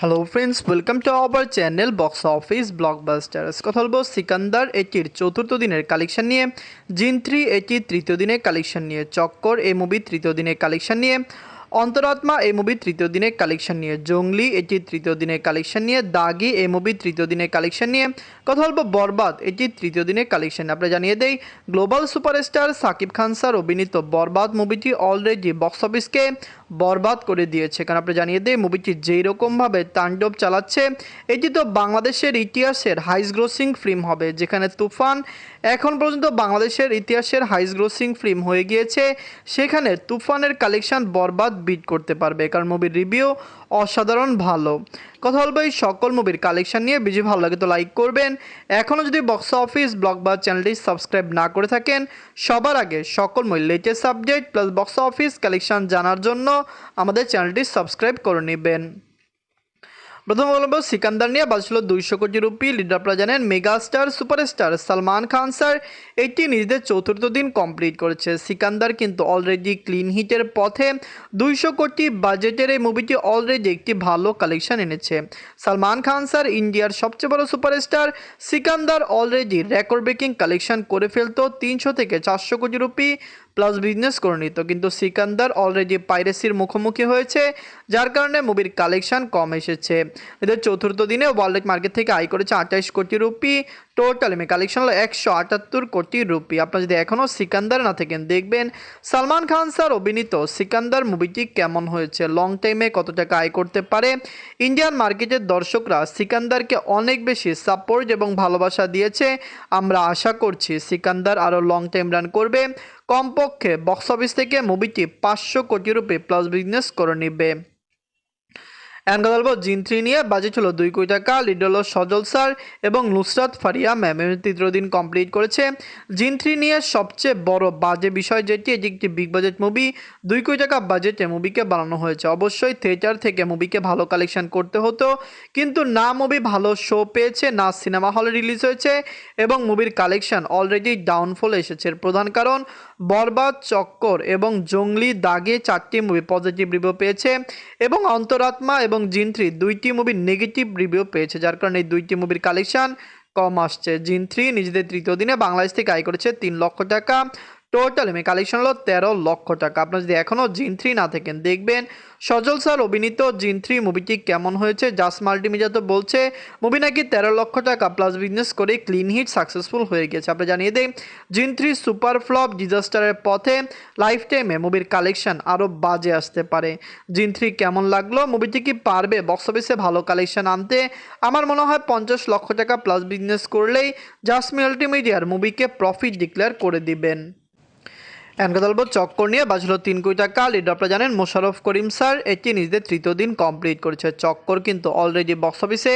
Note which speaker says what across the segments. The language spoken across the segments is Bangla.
Speaker 1: Hello friends welcome to our channel box office blockbusters কথা বলব সিকান্দার এটির চতুর্থ দিনের কালেকশন নিয়ে। জিন থ্রি এটির তৃতীয় দিনের কালেকশন নিয়ে। চক্কর এই মুভি তৃতীয় দিনের কালেকশন নিয়ে। অন্তরাত্মা, এই মুভির তৃতীয় দিনের কালেকশন নিয়ে। জঙ্গলি এটির তৃতীয় দিনের কালেকশন নিয়ে। দাগি, এই মুভির তৃতীয় দিনের কালেকশন নিয়ে। কথা বলব বরবাদ এটির তৃতীয় দিনের কালেকশন আমরা জানিয়ে দেই global superstar Shakib Khan sir অভিনীত বরবাদ মুভিটি অলরেডি বক্স অফিসকে বরবাদ করে দিয়েছে। কারণ আপনি জানিয়ে দেয় মুভিটি যেই রকমভাবে তাণ্ডব চালাচ্ছে, এটি তো বাংলাদেশের ইতিহাসের হাইস গ্রোসিং ফিল্ম হবে, যেখানে তুফান এখন পর্যন্ত বাংলাদেশের ইতিহাসের হাইস গ্রোসিং ফিল্ম হয়ে গিয়েছে। সেখানে তুফানের কালেকশন বরবাদ বিট করতে পারবে। কারণ মুভির রিভিউ অসাধারণ ভালো। কথা বলব এই সকল মুভির কালেকশন নিয়ে। বেশি ভালো লাগে তো লাইক করবেন। এখনও যদি বক্স অফিস ব্লগ বা চ্যানেলটি সাবস্ক্রাইব না করে থাকেন, সবার আগে সকল movie latest update plus box office collection জানার জন্য আমাদের চ্যানেলটি সাবস্ক্রাইব করে নেবেন। প্রথম বলব সিকান্দার নিয়ে বাজছিল দুইশো কোটি রুপি। লিডার আপনারা জানেন megastar, superstar Salman Khan sir, এটি নিজেদের চতুর্থ দিন কমপ্লিট করেছে। সিকান্দার কিন্তু অলরেডি ক্লিন হিটের পথে দুইশো কোটি বাজেটের এই মুভিটি অলরেডি একটি ভালো কালেকশন এনেছে। সালমান খান স্যার, ইন্ডিয়ার সবচেয়ে বড় superstar, Sikandar already record breaking collection করে ফেলতো তিনশো থেকে চারশো কোটি রুপি। প্লাস বিজনেস করে নিত কিন্তু সিকান্দার অলরেডি পাইরেসির মুখোমুখি হয়েছে, যার কারণে মুভির কালেকশন কম এসেছে। এদের চতুর্থ দিনে ওয়ার্ল্ড মার্কেট থেকে আয় করেছে আঠাইশ কোটি রুপি। টোটাল এমনি কালেকশন হলো একশো আটাত্তর কোটি রুপি। আপনারা যদি এখনও সিকান্দার না থাকেন, দেখবেন সালমান খান স্যার, অভিনীত সিকান্দার মুভিটি কেমন হয়েছে? লং টাইমে কত টাকা আয় করতে পারে? ইন্ডিয়ান মার্কেটের দর্শকরা সিকান্দারকে অনেক বেশি সাপোর্ট এবং ভালোবাসা দিয়েছে। আমরা আশা করছি সিকান্দার আরও লং টাইম রান করবে। কমপক্ষে বক্স অফিস থেকে মুভিটি পাঁচশো কোটি রুপি প্লাস বিজনেস করে নেবে। এখন কথা বলব জিন থ্রি নিয়ে বাজেট হলো দুই কোটি টাকা লিড সজল স্যার এবং নুসরাত ফারিয়া ম্যাম। তৃতীয় দিন কমপ্লিট করেছে। জিন থ্রি নিয়ে সবচেয়ে বড় বাজে বিষয় যেটি, এটি একটি বিগ বাজেট মুভি দুই কোটি টাকা বাজেটে মুভিকে বানানো হয়েছে। অবশ্যই থিয়েটার থেকে মুভিকে ভালো কালেকশন করতে হতো। কিন্তু না মুভি ভালো শো পেয়েছে, না সিনেমা হলে রিলিজ হয়েছে এবং মুভির কালেকশন অলরেডি ডাউনফল এসেছে। প্রধান কারণ বরবাদ, চক্কর এবং জঙ্গলি দাগে চারটি মুভি পজিটিভ রিভিউ পেয়েছে এবং অন্তরাত্মা এবং জিন থ্রি দুইটি মুভি নেগেটিভ রিভিউ পেয়েছে, যার কারণে এই দুইটি মুভির কালেকশন কম আসছে। জিন থ্রি নিজেদের তৃতীয় দিনে বাংলাদেশ থেকে আয় করেছে তিন লক্ষ টাকা। টোটাল এমনি কালেকশন হলো তেরো লক্ষ টাকা। আপনার যদি এখনও জিন থ্রি না থাকেন, দেখবেন সজল স্যার অভিনীত জিন থ্রি মুভিটি কেমন হয়েছে? জাস মাল্টিমিডিয়া তো বলছে মুভি নাকি তেরো লক্ষ টাকা প্লাস বিজনেস করে ক্লিন হিট সাকসেসফুল হয়ে গেছে। আপনি জানিয়ে দেই জিন থ্রি সুপার ফ্লপ ডিজাস্টারের পথে লাইফ টাইমে মুভির কালেকশন আরও বাজে আসতে পারে। জিন থ্রি কেমন লাগল? মুভিটি কি পারবে? বক্স অফিসে ভালো কালেকশন আনতে? আমার মনে হয় পঞ্চাশ লক্ষ টাকা প্লাস বিজনেস করলেই জাস মাল্টিমিডিয়ার মুভিকে প্রফিট ডিক্লেয়ার করে দিবেন। কথা চক্কর নিয়ে বাজলো তিন কোটি টাকা। লিড আপনারা জানেন মোশারফ করিম স্যার, এটি নিজেদের তৃতীয় দিন কমপ্লিট করেছে। চক্কর কিন্তু অলরেডি বক্স অফিসে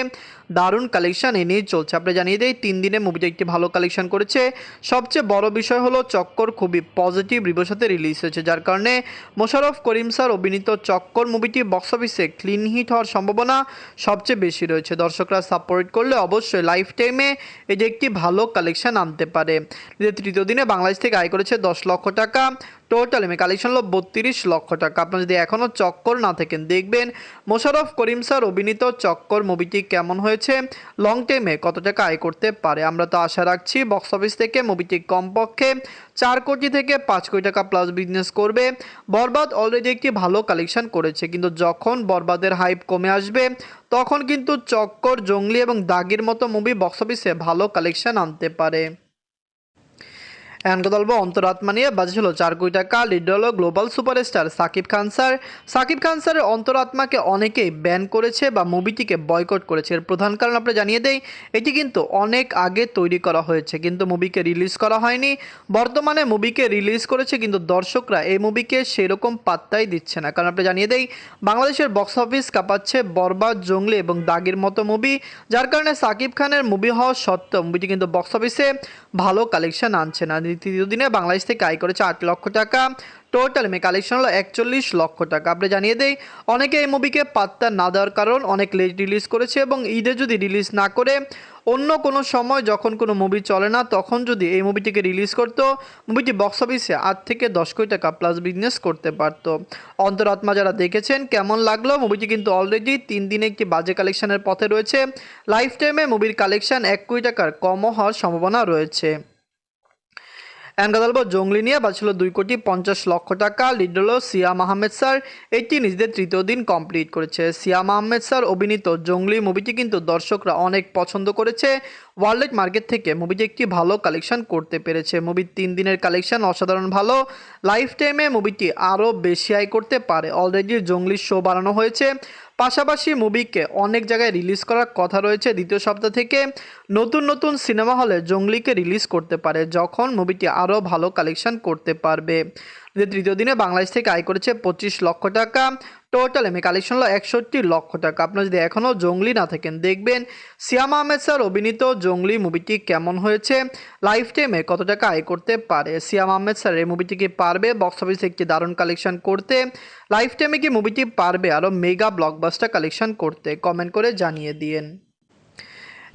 Speaker 1: দারুণ কালেকশন এনেই চলছে। আপনি জানিয়ে দেয় তিন দিনে মুভিটা একটি ভালো কালেকশন করেছে। সবচেয়ে বড় বিষয় হলো চক্কর খুবই পজিটিভ রিভিউর সাথে রিলিজ হয়েছে, যার কারণে মোশারফ করিম স্যার অভিনীত চক্কর মুভিটি বক্স অফিসে ক্লিন হিট হওয়ার সম্ভাবনা সবচেয়ে বেশি রয়েছে। দর্শকরা সাপোর্ট করলে অবশ্যই লাইফ টাইমে এটি একটি ভালো কালেকশন আনতে পারে। তৃতীয় দিনে বাংলাদেশ থেকে আয় করেছে দশ লক্ষ টাকা। টোটাল এমনি কালেকশন হলো বত্রিশ লক্ষ টাকা। আপনার যদি এখনও চক্কর না থাকেন, দেখবেন মোশারফ করিম স্যার অভিনীত চক্কর মুভিটি কেমন হয়েছে? লং টাইমে কত টাকা আয় করতে পারে? আমরা তো আশা রাখছি বক্স অফিস থেকে মুভিটি কমপক্ষে চার কোটি থেকে পাঁচ কোটি টাকা প্লাস বিজনেস করবে। বরবাদ অলরেডি একটি ভালো কালেকশন করেছে, কিন্তু যখন বরবাদের হাইপ কমে আসবে, তখন কিন্তু চক্কর, জঙ্গলি এবং দাগির মতো মুভি বক্স অফিসে ভালো কালেকশন আনতে পারে। বলব অন্তরাত্মা নিয়ে বাজে ছিল চার কোটি টাকা লিড হলো global superstar Shakib Khan sir. Shakib Khan স্যারের অন্তরাত্মাকে অনেকেই ব্যান করেছে বা মুভিটিকে বয়কট করেছে। এর প্রধান কারণ আমরা জানিয়ে দেই, এটি কিন্তু অনেক আগে তৈরি করা হয়েছে, কিন্তু মুভিকে রিলিজ করা হয়নি। বর্তমানে মুভিকে রিলিজ করেছে কিন্তু দর্শকরা এই মুভিকে সেরকম পাত্তাই দিচ্ছে না। কারণ আপনি জানিয়ে দেই, বাংলাদেশের বক্স অফিস কাঁপাচ্ছে বরবাদ, জঙ্গলি এবং দাগির মতো মুভি যার কারণে সাকিব খানের মুভি হওয়া সত্ত্বেও মুভিটি কিন্তু বক্স অফিসে ভালো কালেকশন আনছে না। তৃতীয় দিনে বাংলাদেশ থেকে আয় করেছে আট লক্ষ টাকা। টোটাল মে কালেকশন হলো একচল্লিশ লক্ষ টাকা। আপনি জানিয়ে দেই, অনেকে এই মুভিকে পাত্তা না দেওয়ার কারণ অনেক লেট রিলিজ করেছে এবং ঈদে যদি রিলিজ না করে, অন্য কোনো সময় যখন কোনো মুভি চলে না, তখন যদি এই মুভিটিকে রিলিজ করতো মুভিটি বক্স অফিসে আট থেকে দশ কোটি টাকা প্লাস বিজনেস করতে পারতো। অন্তরাত্মা যারা দেখেছেন, কেমন লাগল? মুভিটি কিন্তু অলরেডি তিন দিনে একটি বাজে কালেকশনের পথে রয়েছে। লাইফ টাইমে মুভির কালেকশন এক কোটি টাকার কমও হওয়ার সম্ভাবনা রয়েছে। বলব জঙ্গলি নিয়ে বাঁচল দুই কোটি পঞ্চাশ লক্ষ টাকা। লিড হলো সিয়াম আহমেদ স্যার। এটি নিজেদের তৃতীয় দিন কমপ্লিট করেছে। সিয়াম আহমেদ স্যার অভিনীত জঙ্গলি মুভিটি কিন্তু দর্শকরা অনেক পছন্দ করেছে। ওয়ার্ল্ড মার্কেট থেকে মুভিটি একটি ভালো কালেকশন করতে পেরেছে। মুভির তিন দিনের কালেকশন অসাধারণ ভালো। লাইফ টাইমে মুভিটি আরও বেশি আয় করতে পারে। অলরেডি জঙ্গলি শো বানানো হয়েছে। পাশাপাশি মুভিকে অনেক জায়গায় রিলিজ করার কথা রয়েছে দ্বিতীয় সপ্তাহ থেকে। নতুন নতুন সিনেমা হলে জঙ্গলিকে রিলিজ করতে পারে, যখন মুভিটি আরও ভালো কালেকশন করতে পারবে। যে তৃতীয় দিনে বাংলাদেশ থেকে আয় করেছে পঁচিশ লক্ষ টাকা। টোটাল এমএ কালেকশন হলো একষট্টি লক্ষ টাকা। আপনারা যদি এখনও জঙ্গলি না থাকেন, দেখবেন সিয়াম আহমেদ স্যার অভিনীত জঙ্গলি মুভিটি কেমন হয়েছে লাইফ টাইমে কত টাকা আয় করতে পারে? সিয়াম আহমেদ স্যার এই মুভিটি কি পারবে? বক্স অফিসে একটি দারুণ কালেকশন করতে লাইফ টাইমে কি মুভিটি পারবে? আরও মেগা ব্লকবাস্টার কালেকশন করতে কমেন্ট করে জানিয়ে দিন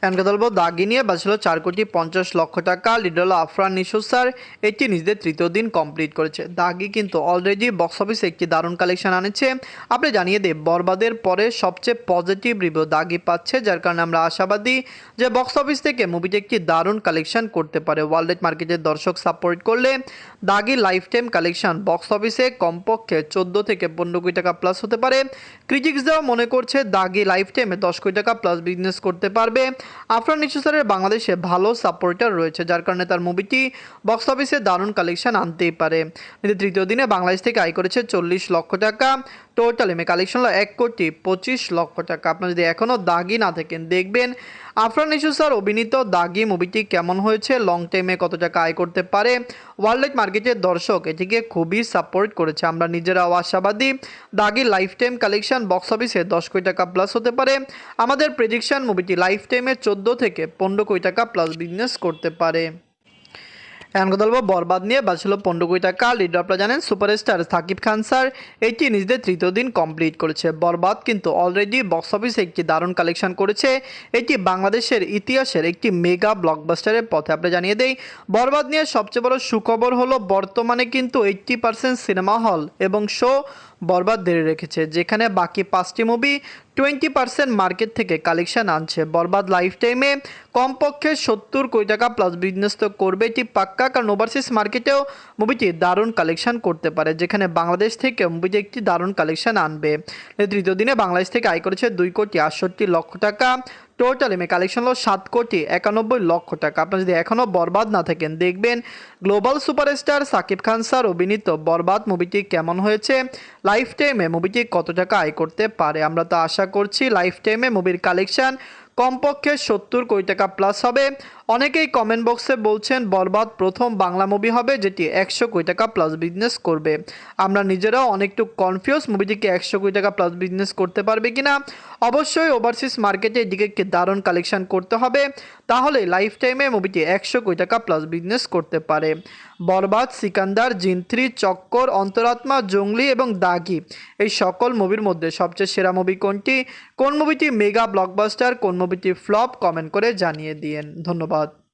Speaker 1: এনকে দাগি নিয়ে বাঁচল চার কোটি পঞ্চাশ লক্ষ টাকা। লিডল আফরান নিশো স্যার এটি নিজেদের তৃতীয় দিন কমপ্লিট করেছে। দাগি কিন্তু অলরেডি বক্স অফিসে একটি দারুণ কালেকশন আনেছে। আপনি জানিয়ে দেব বরবাদের পরে সবচেয়ে পজিটিভ রিভিউ দাগি পাচ্ছে, যার কারণে আমরা আশাবাদী যে বক্স অফিস থেকে মুভিটি একটি দারুণ কালেকশন করতে পারে। ওয়ার্ল্ড মার্কেটের দর্শক সাপোর্ট করলে দাগি লাইফ টাইম কালেকশন বক্স অফিসে কমপক্ষে চোদ্দ থেকে পনেরো কোটি টাকা প্লাস হতে পারে। ক্রিটিক্সরাও মনে করছে দাগি লাইফ টাইমে দশ কোটি টাকা প্লাস বিজনেস করতে পারবে। আফরান স্যারের বাংলাদেশে ভালো সাপোর্টার রয়েছে, যার কারণে তার মুভিটি বক্স অফিসে দারুণ কালেকশন আনতেই পারে। তৃতীয় দিনে বাংলাদেশ থেকে আয় করেছে চল্লিশ লক্ষ টাকা। টোটাল এমএ কালেকশন হলো এক কোটি পঁচিশ লক্ষ টাকা। আপনার যদি এখনও দাগি না থাকেন, দেখবেন আফরান ইসু স্যার, অভিনীত দাগি মুভিটি কেমন হয়েছে? লং টাইমে কত টাকা আয় করতে পারে? ওয়ার্ল্ড মার্কেটের দর্শক এটিকে খুবই সাপোর্ট করেছে। আমরা নিজেরাও আশাবাদী। দাগি লাইফ টাইম কালেকশন বক্স অফিসে দশ কোটি টাকা প্লাস হতে পারে। আমাদের প্রেডিকশন মুভিটি লাইফ টাইমে চোদ্দ থেকে পনেরো কোটি টাকা প্লাস বিজনেস করতে পারে। এখন কথা বলব, বরবাদ নিয়ে বাজছিল পনেরো কোটি টাকা। লিডার আপনারা জানেন সুপারস্টার সাকিব খান স্যার এটি নিজেদের তৃতীয় দিন কমপ্লিট করেছে। বরবাদ কিন্তু অলরেডি বক্স অফিসে একটি দারুণ কালেকশন করেছে। এটি বাংলাদেশের ইতিহাসের একটি মেগা ব্লকবাস্টারের পথে আপনারা জানিয়ে দেই, বরবাদ নিয়ে সবচেয়ে বড় সুখবর হলো বর্তমানে কিন্তু এইট্টি পার্সেন্ট সিনেমা হল এবং শো বরবাদ ধরে রেখেছে, যেখানে বাকি পাঁচটি মুভি টোয়েন্টি পার্সেন্ট মার্কেট থেকে কালেকশন আনছে। বরবাদ লাইফ টাইমে কমপক্ষে সত্তর কোটি টাকা প্লাস বিজনেস তো করবে, এটি পাক্কা, কারণ ওভারসিজ মার্কেটেও মুভিটি দারুণ কালেকশন করতে পারে, যেখানে বাংলাদেশ থেকে মুভিটি একটি দারুণ কালেকশন আনবে। তৃতীয় দিনে বাংলাদেশ থেকে আয় করেছে দুই কোটি আটষট্টি লক্ষ টাকা টোটাল এমএ কালেকশন হলো সাত কোটি একানব্বই লক্ষ টাকা। আপনার যদি এখনও বরবাদ না থাকেন, দেখবেন global superstar Shakib Khan sir, অভিনীত বরবাদ মুভিটি কেমন হয়েছে লাইফ টাইমে মুভিটি কত টাকা আয় করতে পারে? আমরা তো আশা করছি লাইফ টাইমে মুভির কালেকশন কমপক্ষে সত্তর কোটি টাকা প্লাস হবে। অনেকেই কমেন্ট বক্সে বলছেন, বরবাদ প্রথম বাংলা মুভি হবে যেটি একশো কোটি টাকা প্লাস বিজনেস করবে। আমরা নিজেরাও অনেকটু কনফিউজ মুভিটিকে একশো কোটি টাকা প্লাস বিজনেস করতে পারবে কিনা? অবশ্যই ওভারসিজ মার্কেটে এদিকে একটি দারুণ কালেকশন করতে হবে, তাহলে লাইফ টাইমে মুভিটি একশো কোটি টাকা প্লাস বিজনেস করতে পারে। বরবাদ, সিকান্দার, জিন্ত্রি, চক্কর, অন্তরাত্মা, জঙ্গলি এবং দাগি, এই সকল মুভির মধ্যে সবচেয়ে সেরা মুভি কোনটি? কোন মুভিটি মেগা ব্লকবাস্টার কোন মুভিটি ফ্লপ কমেন্ট করে জানিয়ে দিয়েন। ধন্যবাদ।